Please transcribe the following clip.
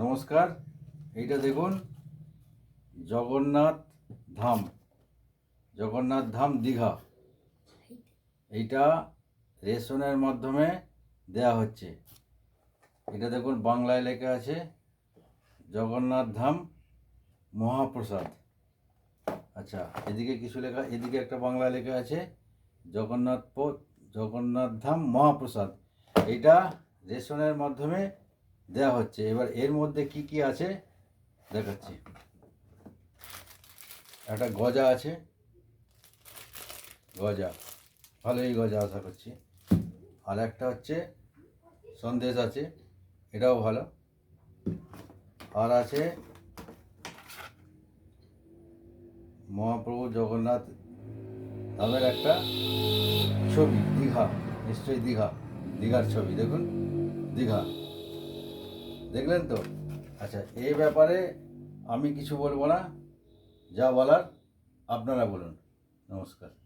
নমস্কার, এইটা দেখুন, জগন্নাথ ধাম জগন্নাথ ধাম দীঘা। এইটা রেশনের মাধ্যমে দেয়া হচ্ছে। এটা দেখুন, বাংলায় লেখা আছে, জগন্নাথ ধাম মহাপ্রসাদ। আচ্ছা এদিকে কিছু লেখা, এদিকে একটা বাংলায় লেখা আছে, জগন্নাথ জগন্নাথ ধাম মহাপ্রসাদ। এইটা রেশনের মাধ্যমে দেওয়া হচ্ছে। এবার এর মধ্যে কি কি আছে? দেখাচ্ছি। একটা গজা আছে। গজা। ভালোই গজা আশা করছি। আর একটা হচ্ছে সন্দেশ আছে। এটাও ভালো। আর আছে মহাপ্রভু জগন্নাথ ধামের একটা ছবি, দীঘা। নিশ্চয়ই দীঘা। দীঘার ছবি। দেখুন, দীঘা। দেখলেন তো? আচ্ছা এই ব্যাপারে আমি কিছু বলব না। যা বলার আপনারা বলুন। নমস্কার।